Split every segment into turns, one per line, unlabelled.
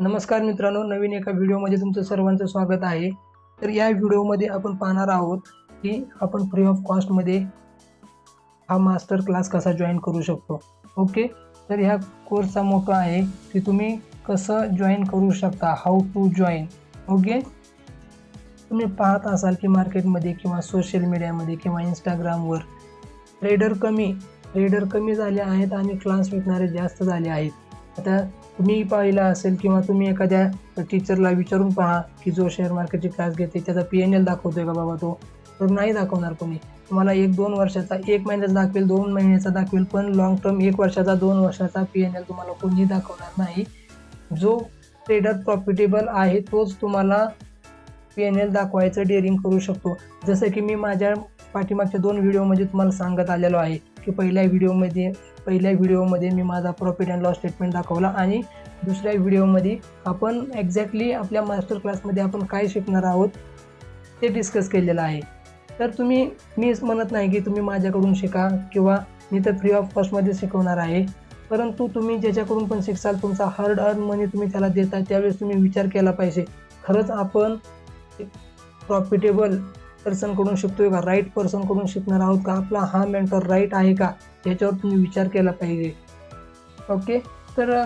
नमस्कार मित्रांनो नवीन एका व्हिडिओमध्ये तुमचं सर्वांचं स्वागत आहे. तर या व्हिडिओमध्ये आपण पाहणार आहोत की आपण फ्री ऑफ कॉस्टमध्ये हा मास्टर क्लास कसा जॉईन करू शकतो. ओके तर ह्या कोर्सचा मोठा आहे की तुम्ही कसं जॉईन करू शकता हाऊ टू जॉईन ओके तुम्ही पाहत असाल की मार्केटमध्ये किंवा सोशल मीडियामध्ये किंवा इंस्टाग्रामवर ट्रेडर कमी ट्रेडर कमी झाले आहेत आणि क्लास विकणारे जास्त झाले आहेत. आता तुम्ही पाहिलं असेल किंवा तुम्ही एखाद्या टीचरला विचारून पहा की जो शेअर मार्केटची क्लास घेते त्याचा पी एन एल दाखवतोय का बाबा तो? तर नाही दाखवणार कोणी. तुम्हाला एक दोन वर्षाचा एक महिन्याचा दाखवेल दोन महिन्याचा दाखवेल पण लॉंग टर्म एक वर्षाचा दोन वर्षाचा पी एन एल तुम्हाला कोणी दाखवणार नाही. जो ट्रेडर प्रॉफिटेबल आहे तोच तुम्हाला पी एन एल दाखवायचं डेअरिंग करू शकतो. जसं की मी माझ्या पाठीमागच्या दोन व्हिडिओमध्ये तुम्हाला सांगत आलेलो आहे. की पहिल्या व्हिडिओमध्ये पहिल्या व्हिडिओमध्ये मी माझा प्रॉफिट अँड लॉस स्टेटमेंट दाखवला आणि दुसऱ्या व्हिडिओमध्ये आपण एक्झॅक्टली आपल्या मास्टर क्लासमध्ये आपण काय शिकणार आहोत ते डिस्कस केलेलं आहे. तर तुम्ही मी म्हणत नाही की तुम्ही माझ्याकडून शिका किंवा मी तर फ्री ऑफ कॉस्टमध्ये शिकवणार आहे. परंतु तुम्ही ज्याच्याकडून पण शिकसाल तुमचा हार्ड अर्न मनी तुम्ही त्याला देता त्यावेळेस तुम्ही विचार केला पाहिजे. खरंच आपण प्रॉफिटेबल पर्सनकडून शिकतोय का? राईट पर्सनकडून शिकणार आहोत का? आपला हा मेंटर राईट आहे का? याच्यावर तुम्ही विचार केला पाहिजे. ओके तर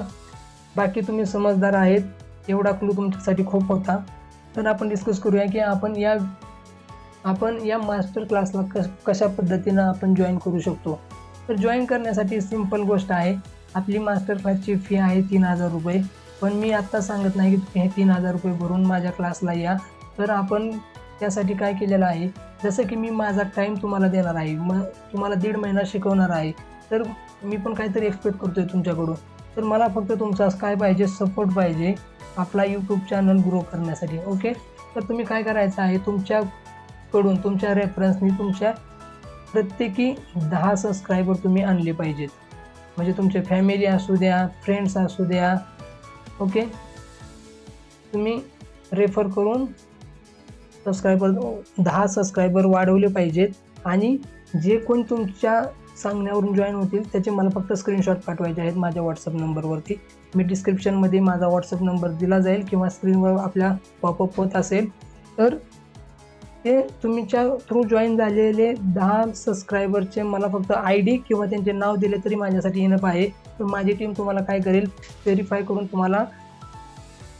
बाकी तुम्ही समजदार आहेत. एवढा क्लू तुमच्यासाठी खूप होता. तर आपण डिस्कस करूया की आपण या आपण या मास्टर क्लासला कश कशा पद्धतीनं आपण जॉईन करू शकतो? तर जॉईन करण्यासाठी सिंपल गोष्ट आहे. आपली मास्टर क्लासची फी आहे तीन हजार रुपये. पण मी आत्ता सांगत नाही की तुम्ही हे तीन हजार रुपये भरून माझ्या क्लासला या. तर आपण त्यासाठी काय केलेलं आहे? जसं की मी माझा टाईम तुम्हाला देणार आहे. मग तुम्हाला दीड महिना शिकवणार आहे. तर मी पण काहीतरी एक्सपेक्ट करतोय तुमच्याकडून. तर मला फक्त तुमचा काय पाहिजे? सपोर्ट पाहिजे आपला यूट्यूब चॅनल ग्रो करण्यासाठी. ओके तर तुम्ही काय करायचं आहे? तुमच्याकडून तुमच्या रेफरन्सनी तुमच्या प्रत्येकी दहा सबस्क्रायबर तुम्ही आणले पाहिजेत. म्हणजे तुमचे फॅमिली असू द्या फ्रेंड्स असू द्या. ओके तुम्ही रेफर करून सबस्क्रायबर दहा सबस्क्रायबर वाढवले पाहिजेत. आणि जे कोण तुमच्या सांगण्यावरून जॉईन होतील त्याचे मला फक्त स्क्रीनशॉट पाठवायचे आहेत माझ्या व्हॉट्सअप नंबरवरती मी डिस्क्रिप्शनमध्ये माझा व्हॉट्सअप नंबर दिला जाईल किंवा स्क्रीनवर आपल्या पॉपअप होत असेल. तर ते तुमच्या थ्रू जॉईन झालेले दहा सबस्क्रायबरचे मला फक्त आय डी किंवा त्यांचे नाव दिले तरी माझ्यासाठी येणं आहे. तर माझी टीम तुम्हाला काय करेल? व्हेरीफाय करून तुम्हाला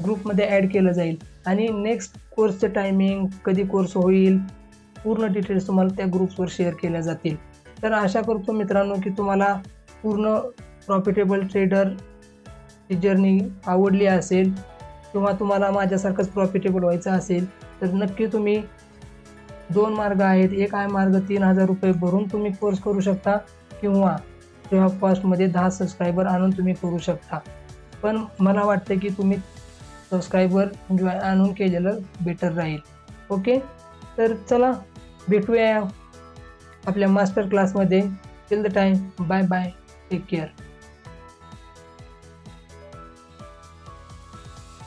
ग्रुपमध्ये ॲड केलं जाईल. आणि नेक्स्ट कोर्सचं टायमिंग कधी कोर्स होईल पूर्ण डिटेल्स तुम्हाला त्या ग्रुप्सवर शेअर केल्या जातील. तर आशा करतो मित्रांनो की तुम्हाला पूर्ण प्रॉफिटेबल ट्रेडर जर्नी आवडली असेल किंवा तुम्हाला माझ्यासारखंच प्रॉफिटेबल व्हायचं असेल तर नक्की तुम्ही दोन मार्ग आहेत. एक आहे मार्ग तीन हजार रुपये भरून तुम्ही कोर्स करू शकता किंवा फ्री कॉस्टमध्ये दहा सबस्क्रायबर आणून तुम्ही करू शकता. पण मला वाटतं की तुम्ही सबस्क्रायबर जॉय आणून केलेलं बेटर राहील. ओके तर चला भेटूया आपल्या मास्टर क्लासमध्ये till the time bye bye take care